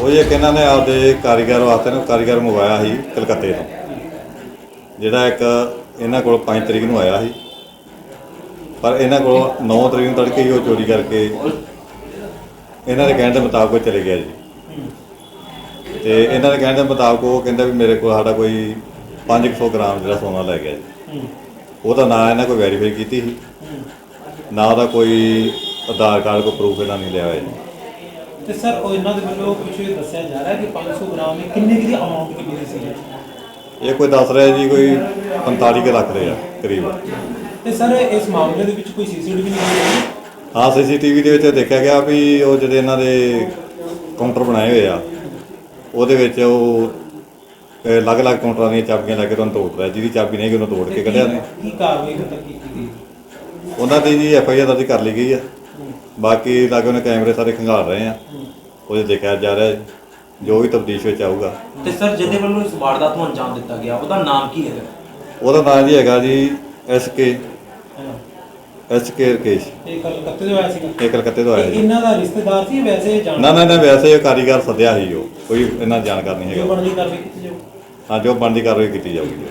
ਉਹ ਇੱਕ ਇਹਨਾਂ ਨੇ ਆਪਦੇ ਕਾਰੀਗਰ ਵਾਸਤੇ ਨਾ ਕਾਰੀਗਰ ਮੰਗਵਾਇਆ ਸੀ ਕਲਕੱਤੇ ਤੋਂ। ਜਿਹੜਾ ਇੱਕ ਇਹਨਾਂ ਕੋਲ 5 ਤਰੀਕ ਨੂੰ ਆਇਆ ਸੀ। ਪਰ ਇਹਨਾਂ ਕੋਲ 9 ਤਰੀਕ ਨੂੰ ਤੜਕੇ ਹੀ ਉਹ ਚੋਰੀ ਕਰਕੇ ਇਹਨਾਂ ਦੇ ਕਹਿਣ ਦੇ ਮੁਤਾਬਕ ਚਲੇ ਗਿਆ ਜੀ। ਤੇ ਇਹਨਾਂ ਦੇ ਕਹਿਣ ਦੇ ਮੁਤਾਬਕ ਉਹ ਕਹਿੰਦਾ ਵੀ ਮੇਰੇ ਕੋਲ ਸਾਡਾ ਕੋਈ 500 ਗ੍ਰਾਮ ਜਿਹੜਾ ਸੋਨਾ ਲੈ ਗਿਆ ਜੀ। ਉਹਦਾ ਨਾਂ ਇਹਨਾਂ ਕੋਈ ਵੈਰੀਫਾਈ ਕੀਤੀ ਸੀ। ਨਾ ਉਹਦਾ ਕੋਈ ਆਧਾਰ ਕਾਰਡ, ਕੋਈ ਪ੍ਰੂਫ ਇਹਨਾਂ ਨਹੀਂ ਲਿਆ ਹੋਇਆ ਜੀ। ਤੇ ਸਰ ਉਹ ਇਹਨਾਂ ਦੇ ਵੱਲੋਂ ਕੁਝ ਦੱਸਿਆ ਜਾ ਰਿਹਾ ਕਿ 500 ਗ੍ਰਾਮ ਦੀ ਕਿੰਨੇ ਕੁ ਦੀ ਅਮਾਉਂਟ ਕਿੰਨੀ ਦੀ ਸੀ ਇਹ ਕੋਈ ਦੱਸ ਰਿਹਾ ਜੀ ਕੋਈ 45 ਕੁ ਲੱਖ ਦੇ ਆ ਕਰੀਬ। ਤੇ ਸਰ ਇਸ ਮਾਮਲੇ ਦੇ ਵਿੱਚ ਕੋਈ ਸੀਸੀਟੀਵੀ ਨਹੀਂ ਹੋਈ ਹਾਂ ਸੀਸੀਟੀਵੀ ਦੇ ਵਿੱਚ ਦੇਖਿਆ ਗਿਆ ਵੀ ਉਹ ਜਿਹੜੇ ਇਹਨਾਂ ਦੇ ਕਾਊਂਟਰ ਬਣਾਏ ਹੋਏ ਆ ਉਹਦੇ ਵਿੱਚ ਉਹ ਅਲੱਗ-ਅਲੱਗ ਕਾਊਂਟਰਾਂ ਦੀਆਂ ਚਾਬੀਆਂ ਲੈ ਕੇ ਤੁਹਾਨੂੰ ਤੋੜ ਰਿਹਾ ਜਿਹਦੀ ਚਾਬੀ ਨਹੀਂ ਗਈ ਉਹਨੂੰ ਤੋੜ ਕੇ ਕੱਢਿਆ ਨੇ ਕੀ ਕਾਰਵਾਈ ਹੁਣ ਤੱਕ ਕੀਤੀ ਗਈ? ਉਹਨਾਂ ਦੀ ਜੀ ਐਫ ਆਈ ਆਰ ਦਰਜ ਕਰ ਲਈ ਗਈ ਆ। ਬਾਕੀ ਲਾਗੇ ਉਹਨੇ ਕੈਮਰੇ ਸਾਰੇ ਖੰਗਾਲ ਰਹੇ ਆ। ਉਹਦੇ ਦੇਖਿਆ ਜਾ ਰਿਹਾ ਜੀ। ਵੀ ਤਬਦੀਸ਼ ਵਿੱਚ ਆਊਗਾ। ਤੇ ਸਰ ਜਿਹਦੇ ਵੱਲੋਂ ਇਸ ਵਾਰਦਾਤ ਨੂੰ ਅੰਜਾਮ ਦਿੱਤਾ ਗਿਆ ਉਹਦਾ ਨਾਮ ਕੀ ਹੈਗਾ? ਉਹਦਾ ਨਾਮ ਜੀ ਹੈਗਾ ਜੀ S K. S K Rakesh. ਇਹ ਕਲਕੱਤੇ ਤੋਂ ਆਇਆ ਸੀਗਾ? ਇਹ ਕਲਕੱਤੇ ਤੋਂ ਆਇਆ ਜੀ। ਇਹਨਾਂ ਦਾ ਰਿਸ਼ਤੇਦਾਰ ਸੀ ਵੈਸੇ ਜਾਣ ਨਾ ਨਾ ਨਾ ਵੈਸੇ ਇਹ ਕਾਰੀਗਰ ਸੱਦਿਆ ਸੀ ਉਹ। ਕੋਈ ਇਹਨਾਂ ਜਾਣਕਾਰ ਨਹੀਂ ਜੋ ਹੈਗਾ ਬਣਦੀ ਕਾਰਵਾਈ ਕੀਤੀ ਜਾਊ। ਹਾਂ ਜੋ ਬਣਦੀ ਕਾਰਵਾਈ ਕੀਤੀ ਜਾਊਗੀ ਜੀ।